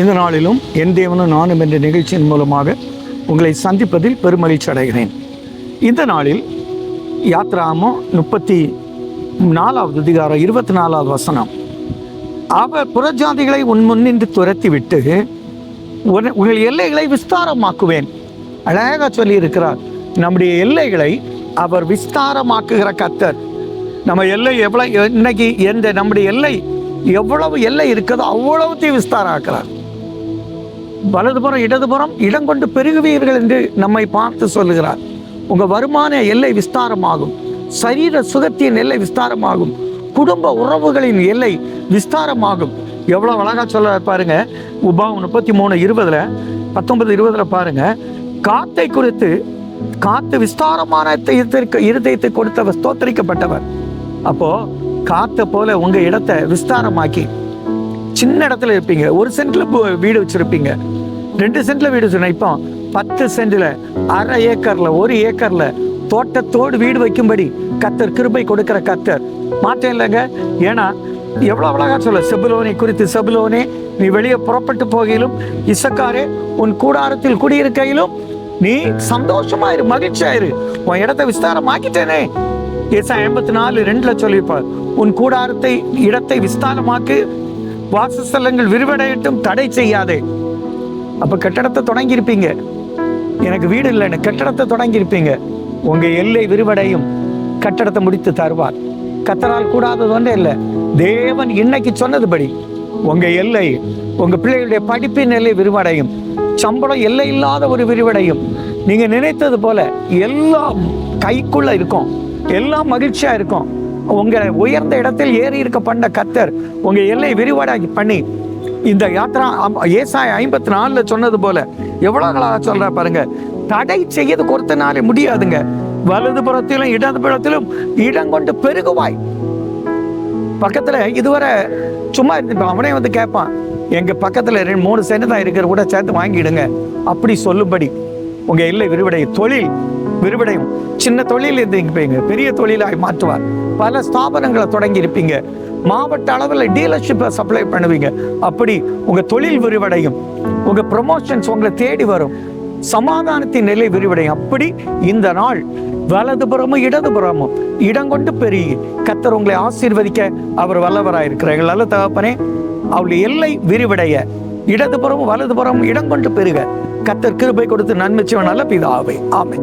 இந்த நாளிலும் என் தேவனும் நானும் என்ற நிகழ்ச்சியின் மூலமாக உங்களை சந்திப்பதில் பெருமகிழ்ச்சி அடைகிறேன். இந்த நாளில் யாத்ராமோ முப்பத்தி நாலாவது அதிகாரம் இருபத்தி நாலாவது வசனம். அவர் புறஜாதிகளை உன் முன்னின்று துரத்தி விட்டு உன் உங்கள் எல்லைகளை விஸ்தாரமாக்குவேன். அழகாக சொல்லி இருக்கிறார் நம்முடைய எல்லைகளை அவர் விஸ்தாரமாக்குகிற கத்தர் நம்ம எல்லை எவ்வளோ இன்னைக்கு எந்த நம்முடைய எல்லை எவ்வளவு எல்லை இருக்குதோ அவ்வளவுத்தையும் விஸ்தாரம் ஆக்குறார் வலதுபுறம் இடதுபுறம் இடம் கொண்டு பெருகுவீர்கள் என்று நம்மை பார்த்து சொல்லுகிறார். உங்கள் வருமான எல்லை விஸ்தாரமாகும். சரீர சுகத்தின் எல்லை விஸ்தாரமாகும். குடும்ப உறவுகளின் எல்லை விஸ்தாரமாகும். எவ்வளோ அழகாக சொல்ல பாருங்க. உபாவம் முப்பத்தி மூணு இருபதுல பத்தொன்பது இருபதுல பாருங்க. காத்தை குறித்து காத்து விஸ்தாரமான இருதயத்தை கொடுத்தவர் ஸ்தோத்தரிக்கப்பட்டவர். அப்போ காத்தை போல உங்க இடத்தை விஸ்தாரமாக்கி சின்ன இடத்துல இருப்பீங்க. ஒரு சென்ட்ல வீடு வச்சிருப்பீங்க. ரெண்டு சென்ட்ல வீடு சொன்னேன். இப்போ பத்து சென்ட்ல அரை ஏக்கர்ல ஒரு ஏக்கர்ல தோட்டத்தோடு வீடு வைக்கும்படி கத்தர் கிருபை கொடுக்கிற கத்தர். மாற்றம் இல்லைங்க. ஏன்னா எவ்வளோ அழகாக சொல்ல செபுலோனை குறித்து செபுலோனே நீ வெளியே புறப்பட்டு போகையிலும் இசக்காரே உன் கூடாரத்தில் குடியிருக்கையிலும் நீ சந்தோஷமாயிரு மகிழ்ச்சியாயிரு. உன் இடத்தை விஸ்தாரமாக்கிட்டேனே. ஏசா எண்பத்தி நாலு ரெண்டுல சொல்லியிருப்பார். உன் கூடாரத்தை இடத்தை விஸ்தாரமாக்கு வாசஸ்தலங்கள் விரிவடையட்டும் தடை செய்யாதே. அப்போ கட்டடத்தை தொடங்கியிருப்பீங்க. எனக்கு வீடு இல்லைன்னு கட்டடத்தை தொடங்கியிருப்பீங்க. உங்கள் எல்லை விரிவடையும். கட்டடத்தை முடித்து தருவார். கத்தரால் கூடாதது ஒன்றே இல்லை. தேவன் இன்னைக்கு சொன்னதுபடி உங்கள் எல்லை உங்கள் பிள்ளைகளுடைய படிப்பின் எல்லை விரிவடையும். சம்பளம் எல்லை இல்லாத ஒரு விரிவடையும். நீங்கள் நினைத்தது போல எல்லாம் கைக்குள்ளே இருக்கும். எல்லாம் மகிழ்ச்சியாக இருக்கும். உங்களை உயர்ந்த இடத்தில் ஏறி இருக்க பண்ண கத்தர் உங்கள் எல்லை விரிவடை பண்ணி இந்த யாத்திரா அம்- ஏசாய ஐம்பத்தி நாலுல சொன்னது போல எவ்வளவு நாளாக சொல்ற பாருங்க தடை செய்யறது ஒருத்தனாலே முடியாதுங்க. வலது புறத்திலும் இடது புறத்திலும் இடம் கொண்டு பெருகுவாய். பக்கத்துல இதுவரை சும்மா இருந்து அவனே வந்து கேட்பான் எங்க பக்கத்துல ரெண்டு மூணு சென்ட் தான் இருக்கிற கூட சேர்த்து வாங்கிடுங்க. அப்படி சொல்லும்படி உங்க இல்லை விரிவடையும் தொழில் விரிவடையும். சின்ன தொழில் இருந்தீங்க பெரிய தொழிலாய் மாற்றுவார். பல ஸ்தாபனங்களை தொடங்கி இருப்பீங்க. மாவட்ட அளவில் டீலர்ஷிப்பை சப்ளை பண்ணுவீங்க. அப்படி உங்க தொழில் விரிவடையும். உங்கள் ப்ரொமோஷன்ஸ் உங்களை தேடி வரும். சமாதானத்தின் நிலை விரிவடையும். அப்படி இந்த நாள் வலதுபுறமும் இடதுபுறமும் இடம் கொண்டு பெருகி கத்தர் உங்களை ஆசீர்வதிக்க அவர் வல்லவராயிருக்கிறார். எங்களால் தகப்பனே அவளுடைய எல்லை விரிவடைய இடதுபுறமும் வலதுபுறமும் இடம் கொண்டு பெருக. கத்தர் கிருபை கொடுத்து நன்மைச்சவன் நல்ல பிதாவே. ஆமை